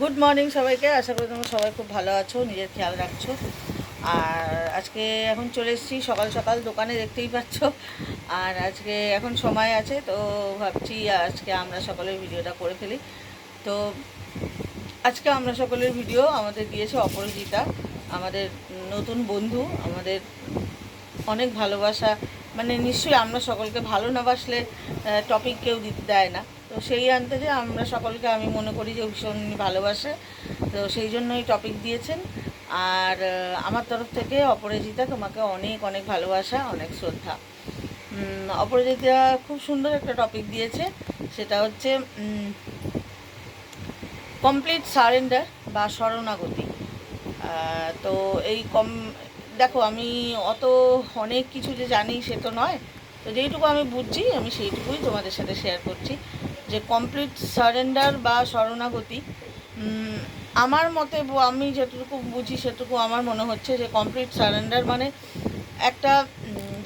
Good morning সবাইকে, আশা করি তোমরা সবাই খুব ভালো আছো, নিজের খেয়াল রাখছো। আর আজকে এখন চলে এসেছি, সকাল সকাল দোকানে দেখতেই পাচ্ছ। আর আজকে এখন সময় আছে, তো ভাবছি আজকে আমরা সকলের ভিডিওটা করে ফেলি। তো আজকে আমরা সকলের ভিডিও, আমাদের দিয়েছে অপরাজিতা, আমাদের নতুন বন্ধু, আমাদের অনেক ভালোবাসা মানে নিশ্চয়ই আমরা সকলকে ভালো না বাসলে টপিক কেউ দিতে দেয় না। তো সেই আনতে যে আমরা সকলকে, আমি মনে করি যে ভীষণ ভালোবাসে। তো সেই জন্যই টপিক দিয়েছেন। আর আমার তরফ থেকে অপরাজিতা তোমাকে অনেক অনেক ভালোবাসা, অনেক শ্রদ্ধা। অপরাজিতা খুব সুন্দর একটা টপিক দিয়েছে। সেটা হচ্ছে কমপ্লিট সারেন্ডার বা শরণাগতি। তো এই কম, দেখো আমি অত অনেক কিছু যে জানি সে তো নয়। তো যেইটুকু আমি বুঝছি, আমি সেইটুকুই তোমাদের সাথে শেয়ার করছি। যে কমপ্লিট সারেন্ডার বা শরণাগতি আমার মতে আমি যেটুকু বুঝি সেটুকু আমার মনে হচ্ছে যে কমপ্লিট সারেন্ডার মানে একটা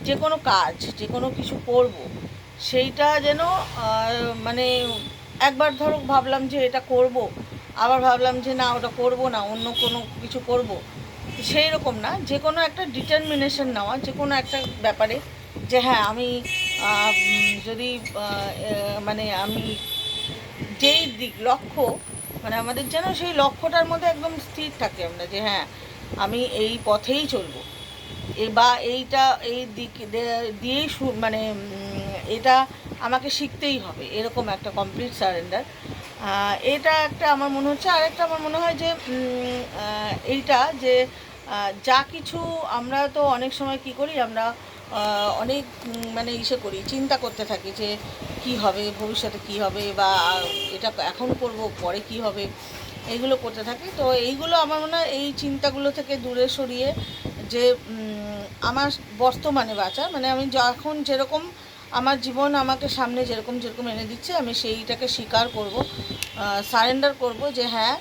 যে কোনো কাজ, যে কোনো কিছু করব, সেইটা যেন মানে একবার ধরো ভাবলাম যে এটা করব, আবার ভাবলাম যে না ওটা করব না, অন্য কোনো কিছু করব সেই রকম না, যে কোনো একটা ডিটারমিনেশন নেওয়া, যে কোনো একটা ব্যাপারে যে হ্যাঁ আমি যদি মানে আমি যেই দিক, লক্ষ্য মানে আমাদের যেন সেই লক্ষ্যটার মধ্যে একদম স্থির থাকে আমরা যে হ্যাঁ আমি এই পথেই চলবো। এ বা এইটা, এই দিক দিয়েই মানে এটা আমাকে শিখতেই হবে, এরকম একটা কমপ্লিট সারেন্ডার এটা একটা আমার মনে হচ্ছে আর একটা আমার মনে হয় যে এইটা যে যা কিছু আমরা তো অনেক সময় কি করি, আমরা অনেক মানে ইসে করি, চিন্তা করতে থাকি যে কি হবে, ভবিষ্যতে কি হবে, বা এটা এখন করব, পরে কি হবে, এইগুলো করতে থাকি। তো এইগুলো আমার মনে হয় এই চিন্তাগুলো থেকে দূরে সরিয়ে যে আমার বর্তমানে বাঁচা মানে আমি যখন যেরকম আমার জীবন আমাকে সামনে যেরকম যেরকম এনে দিচ্ছে, আমি সেইটাকে স্বীকার করব সারেন্ডার করব যে হ্যাঁ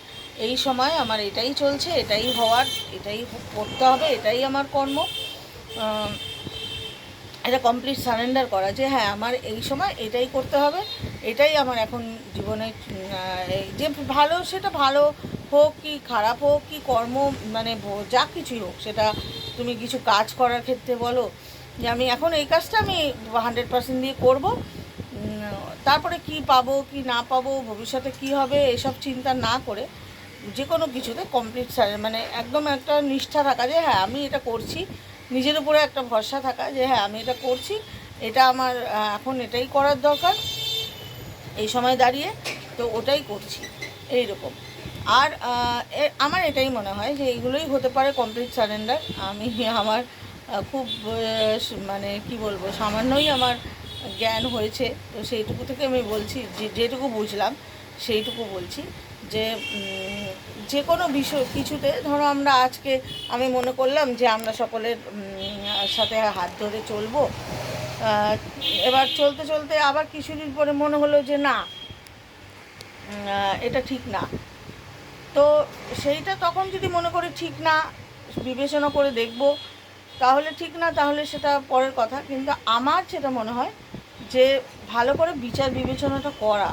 এই সময় আমার এটাই চলছে, এটাই হওয়ার, এটাই করতে হবে, এটাই আমার কর্ম। এটা কমপ্লিট সারেন্ডার করা যে হ্যাঁ আমার এই সময় এটাই করতে হবে, এটাই আমার এখন জীবনে যে ভালো সেটা ভালো হোক কি খারাপ হোক কি কর্ম মানে যা কিছুই হোক, সেটা তুমি কিছু কাজ করার ক্ষেত্রে বলো, যে আমি এখন এই কাজটা আমি হান্ড্রেড পার্সেন্ট দিয়ে করব তারপরে কি পাবো, কি না পাবো, ভবিষ্যতে কি হবে, এসব চিন্তা না করে যে কোনো কিছুতে কমপ্লিট মানে একদম একটা নিষ্ঠা থাকা যে হ্যাঁ আমি এটা করছি নিজের উপরে একটা ভরসা থাকা যে হ্যাঁ আমি এটা করছি, এটা আমার এখন এটাই করার দরকার। এই সময় দাঁড়িয়ে তো ওটাই করছি এই রকম আর আমার এটাই মনে হয় যে এইগুলোই হতে পারে কমপ্লিট সারেন্ডার আমি আমার খুব মানে কি বলব, সামান্যই আমার জ্ঞান হয়েছে। তো সেইটুকু থেকে আমি বলছি, যে যেটুকু বুঝলাম, সেইটুকু বলছি যে যে কোনো বিষয়, কিছুতে ধরো আমরা আজকে আমি মনে করলাম যে আমরা সকলের সাথে হাত ধরে চলবো। এবার চলতে চলতে আবার কিছুদিন পরে মনে হলো যে না এটা ঠিক না। তো সেইটা তখন যদি মনে করে ঠিক না, বিবেচনা করে দেখব, তাহলে ঠিক না, তাহলে সেটা পরের কথা। কিন্তু আমার যেটা মনে হয় যে ভালো করে বিচার বিবেচনাটা করা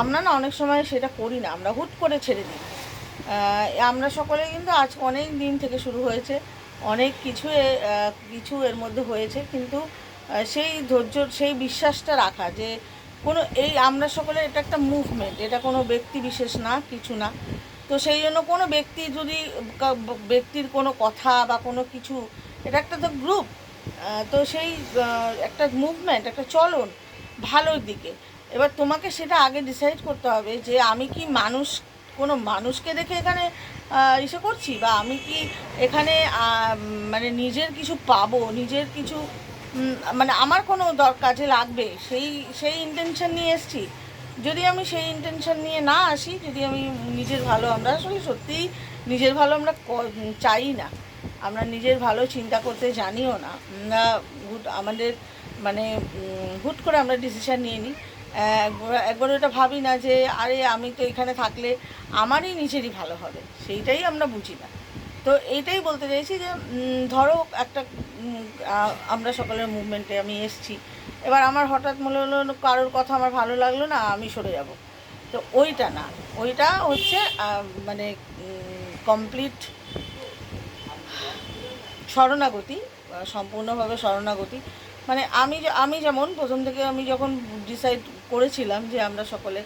আমরা না অনেক সময় সেটা করি না, আমরা হুট করে ছেড়ে দিই। আমরা সকলে কিন্তু আজ অনেক দিন থেকে শুরু হয়েছে, অনেক কিছু কিছু এর মধ্যে হয়েছে, কিন্তু সেই ধৈর্য, সেই বিশ্বাসটা রাখা যে কোনো এই আমরা সকলে এটা একটা মুভমেন্ট এটা কোনো ব্যক্তি বিশেষ না, কিছু না। তো সেই জন্য কোনো ব্যক্তি যদি ব্যক্তির কোনো কথা বা কোনো কিছু, এটা একটা তো গ্রুপ তো সেই একটা মুভমেন্ট একটা চলন ভালোর দিকে। এবার তোমাকে সেটা আগে ডিসাইড করতে হবে যে আমি কি মানুষ, কোনো মানুষকে দেখে এখানে ইসে করছি? বা আমি কি এখানে মানে নিজের কিছু পাবো? নিজের কিছু মানে আমার কোনো কাজে লাগবে? সেই সেই ইন্টেনশন নিয়ে এসছি। যদি আমি সেই ইন্টেনশন নিয়ে না আসি, যদি আমি নিজের ভালো আমরা আসলে সত্যিই নিজের ভালো আমরা চাই না। আমরা নিজের ভালো চিন্তা করতে জানিও না। আমরা আমাদের মানে হুট করে আমরা ডিসিশান নিয়ে নিই। একবার ওটা ভাবি না যে, আরে আমি তো এখানে থাকলে আমারই নিজেরই ভালো হবে। সেইটাই আমরা বুঝি না। তো এইটাই বলতে চাইছি যে ধরো একটা আমরা সকলের মুভমেন্টে আমি এসছি। এবার আমার হঠাৎ মনে হলো কারোর কথা আমার ভালো লাগল না, আমি সরে যাব। তো ওইটা না। ওইটা হচ্ছে মানে কমপ্লিট শরণাগতি সম্পূর্ণভাবে শরণাগতি। মানে আমি আমি যেমন প্রথম থেকে আমি যখন ডিসাইড করেছিলাম যে আমরা সকলে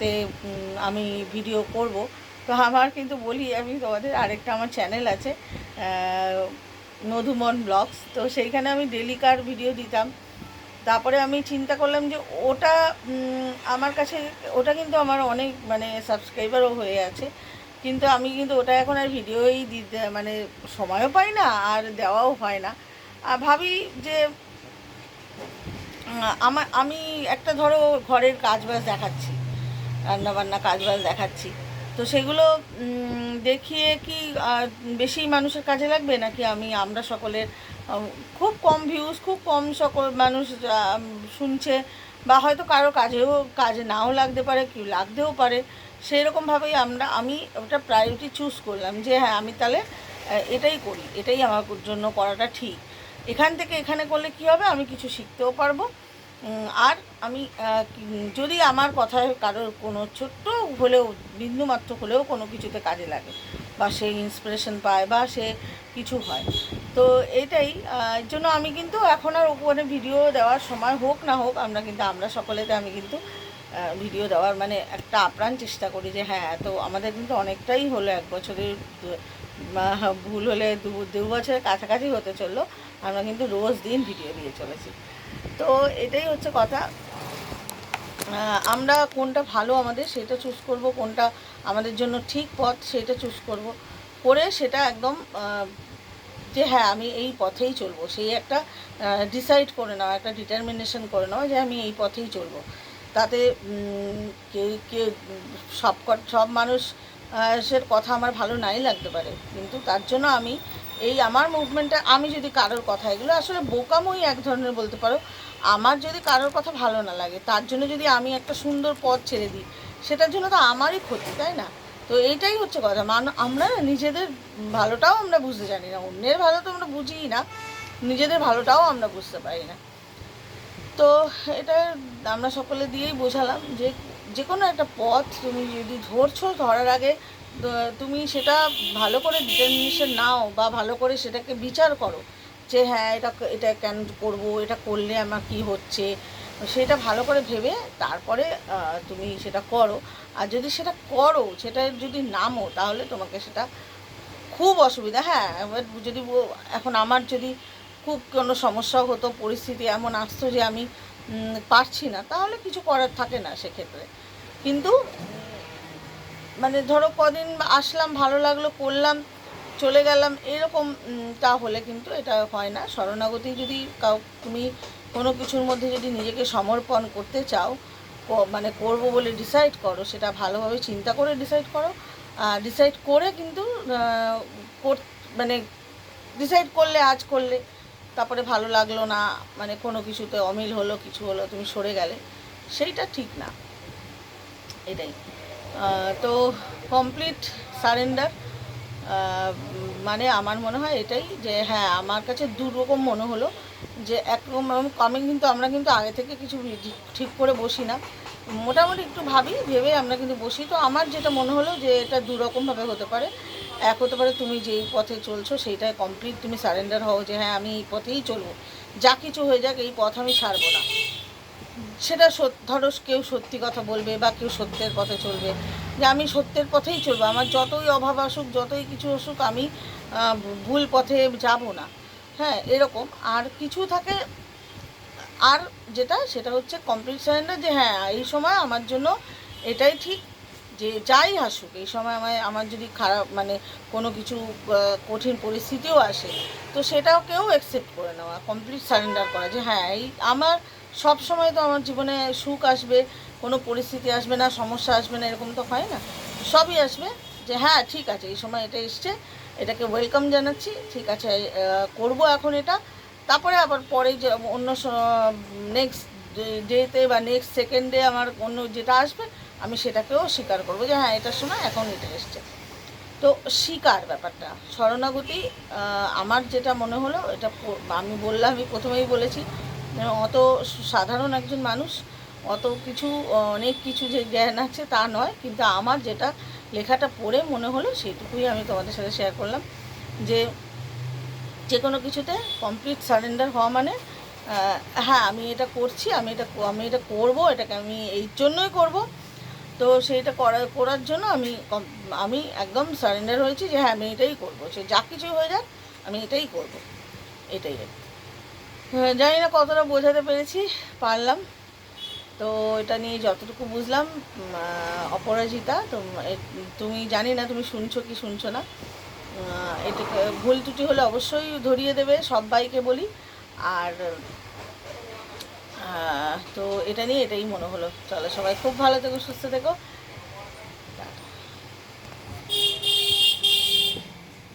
তে আমি ভিডিও করব, তো আমার কিন্তু বলি, আমি তোমাদের আরেকটা আমার চ্যানেল আছে মধুমন ব্লগস তো সেইখানে আমি ডেলিকার ভিডিও দিতাম। তারপরে আমি চিন্তা করলাম যে ওটা আমার কাছে, ওটা কিন্তু আমার অনেক মানে সাবস্ক্রাইবারও হয়ে আছে। কিন্তু আমি কিন্তু ওটা এখন আর ভিডিওই দিতে মানে সময়ও পাই না, আর দেওয়াও হয় না। ভাবি যে আমার আমি একটা ধরো ঘরের কাজ বাজ দেখাচ্ছি, রান্নাবান্না কাজ বাজ দেখাচ্ছি। তো সেগুলো দেখিয়ে কি বেশি মানুষের কাজে লাগবে? নাকি আমি, আমরা সকলের খুব কম ভিউজ খুব কম সকল মানুষ শুনছে, বা হয়তো কারও কাজেও, কাজে নাও লাগতে পারে, কেউ লাগতেও পারে। সেই রকমভাবেই আমরা, আমি ওটা প্রায়োরিটি চুজ করলাম যে হ্যাঁ আমি তাহলে এটাই করি, এটাই আমার জন্য করাটা ঠিক। এখান থেকে এখানে করলে কি হবে? আমি কিছু শিখতেও পারব। আর আমি যদি আমার কথায় কারোর কোনো ছোট্ট হলেও, বিন্দুমাত্র হলেও কোনো কিছুতে কাজে লাগে বা সে ইন্সপিরেশন পায় বা সে কিছু হয়। তো এটাই এর জন্য আমি কিন্তু এখন আর ওখানে ভিডিও দেওয়ার সময় হোক না হোক, আমরা কিন্তু, আমরা সকলেতে আমি কিন্তু ভিডিও দেওয়ার মানে একটা আপ্রাণ চেষ্টা করি যে হ্যাঁ তো আমাদের কিন্তু অনেকটাই হলো, এক বছরের ভুল হলে দু দু বছরের কাছাকাছি হতে চলল। আমরা কিন্তু রোজ দিন ভিডিও দিয়ে চলেছি। তো এটাই হচ্ছে কথা। আমরা কোনটা ভালো আমাদের সেটা চুজ করব কোনটা আমাদের জন্য ঠিক পথ সেটা চুজ করব। করে সেটা একদম যে হ্যাঁ আমি এই পথেই চলবো। সেই একটা ডিসাইড করে নেওয়া একটা ডিটারমিনেশন করে নেওয়া যে আমি এই পথেই চলবো। তাতে কেউ কেউ সব সব মানুষ আহ, সের কথা আমার ভালো নাই লাগতে পারে। কিন্তু তার জন্য আমি এই আমার মুভমেন্টটা আমি যদি কারোর কথা, এগুলো আসলে বোকামই এক ধরনের বলতে পারো। আমার যদি কারোর কথা ভালো না লাগে, তার জন্য যদি আমি একটা সুন্দর পথ ছেড়ে দিই, সেটার জন্য তো আমারই ক্ষতি, তাই না? তো এইটাই হচ্ছে কথা। মান, আমরা নিজেদের ভালোটাও আমরা বুঝতে জানি না, অন্যের ভালো তো আমরা বুঝিই না, নিজেদের ভালোটাও আমরা বুঝতে পারি না। তো এটা আমরা সকলে দিয়েই বোঝালাম যে যে কোনো একটা পথ তুমি যদি ধরছো ধরার আগে তুমি সেটা ভালো করে ডিটারমিনেশন নাও বা ভালো করে সেটাকে বিচার করো যে হ্যাঁ এটা এটা কেন করব, এটা করলে আমার কি হচ্ছে? সেটা ভালো করে ভেবে তারপরে তুমি সেটা করো। আর যদি সেটা করো, সেটা যদি নামো, তাহলে তোমাকে সেটা খুব অসুবিধা। হ্যাঁ এবার যদি এখন আমার যদি খুব কোনো সমস্যা হতো, পরিস্থিতি এমন আসতো যে আমি পারছি না, তাহলে কিছু করার থাকে না সেক্ষেত্রে। কিন্তু মানে ধরো কদিন আসলাম, ভালো লাগল, করলাম, চলে গেলাম, এরকম তা হলে কিন্তু এটা হয় না। শরণাগতি যদি কাউ, তুমি কোনো কিছুর মধ্যে যদি নিজেকে সমর্পণ করতে চাও মানে করব বলে ডিসাইড করো, সেটা ভালোভাবে চিন্তা করে ডিসাইড করো। আর ডিসাইড করে কিন্তু মানে ডিসাইড করলে, আজ করলে, তারপরে ভালো লাগল না মানে কোনো কিছুতে অমিল হলো, কিছু হলো, তুমি সরে গেলে, সেইটা ঠিক না। এটাই। তো কমপ্লিট সারেন্ডার মানে আমার মনে হয় এটাই যে হ্যাঁ আমার কাছে দুরকম মনে হলো যে, একরকম আমি কিন্তু আমরা কিন্তু আগে থেকে কিছু ঠিক করে বসি না। মোটামুটি একটু ভাবি, ভেবে আমরা কিন্তু বসি। তো আমার যেটা মনে হলো যে, এটা দুরকমভাবে হতে পারে। এক হতে পারে তুমি যেই পথে চলছো, সেইটাই কমপ্লিট তুমি সারেন্ডার হও যে হ্যাঁ আমি এই পথেই চলবো। যা কিছু হয়ে যাক, এই পথ আমি ছাড়বো না। সেটা ধরো কেউ সত্যি কথা বলবে বা কেউ সত্যের পথে চলবে। যে আমি সত্যের পথেই চলবো, আমার যতই অভাব আসুক, যতই কিছু আসুক, আমি ভুল পথে যাব না। হ্যাঁ এরকম। আর কিছু থাকে, আর যেটা, সেটা হচ্ছে কমপ্লিট সারেন্ডার যে হ্যাঁ এই সময় আমার জন্য এটাই ঠিক, যে যাই আসুক, এই সময় আমায়, আমার যদি খারাপ মানে কোনো কিছু কঠিন পরিস্থিতিও আসে, তো সেটাও কেউ অ্যাকসেপ্ট করে নেওয়া কমপ্লিট সারেন্ডার করা যে হ্যাঁ এই আমার সব সময় তো আমার জীবনে সুখ আসবে, কোনো পরিস্থিতি আসবে না, সমস্যা আসবে না, এরকম তো হয় না। সবই আসবে যে হ্যাঁ ঠিক আছে, এই সময় এটা এসছে, এটাকে ওয়েলকাম জানাচ্ছি, ঠিক আছে করব এখন এটা। তারপরে আবার পরে যে অন্য নেক্সট ডেতে বা নেক্সট সেকেন্ডে আমার অন্য যেটা আসবে, আমি সেটাকেও স্বীকার করব যে হ্যাঁ এটার সময় এখন এটা এসছে। তো স্বীকার ব্যাপারটা, শরণাগতি আমার যেটা মনে হলো, এটা আমি বললাম, আমি প্রথমেই বলেছি অত সাধারণ একজন মানুষ অত কিছু অনেক কিছু যে জ্ঞান আছে তা নয় কিন্তু আমার যেটা লেখাটা পড়ে মনে হলো সেটুকুই আমি তোমাদের সাথে শেয়ার করলাম যে যে কোনো কিছুতে কমপ্লিট সারেন্ডার হওয়া মানে হ্যাঁ আমি এটা করছি আমি এটা আমি এটা করব এটাকে আমি এই জন্যই করব। তো সেইটা করার করার জন্য আমি আমি একদম সারেন্ডার হয়েছি যে হ্যাঁ আমি এটাই করব। সে যা কিছু হয়ে যাক আমি এটাই করব। এটাই আহ, জানি না কতটা বোঝাতে পেরেছি, পারলাম। তো এটা নিয়ে যতটুকু বুঝলাম অপরাজিতা, তুমি জানি না তুমি শুনছো কি শুনছো না। এটাকে ভুল ত্রুটি হলে অবশ্যই ধরিয়ে দেবে, সবাইকে বলি। আর তো এটা নিয়ে এটাই মনে হলো। চলো সবাই খুব ভালো থেকো, সুস্থ থেকো।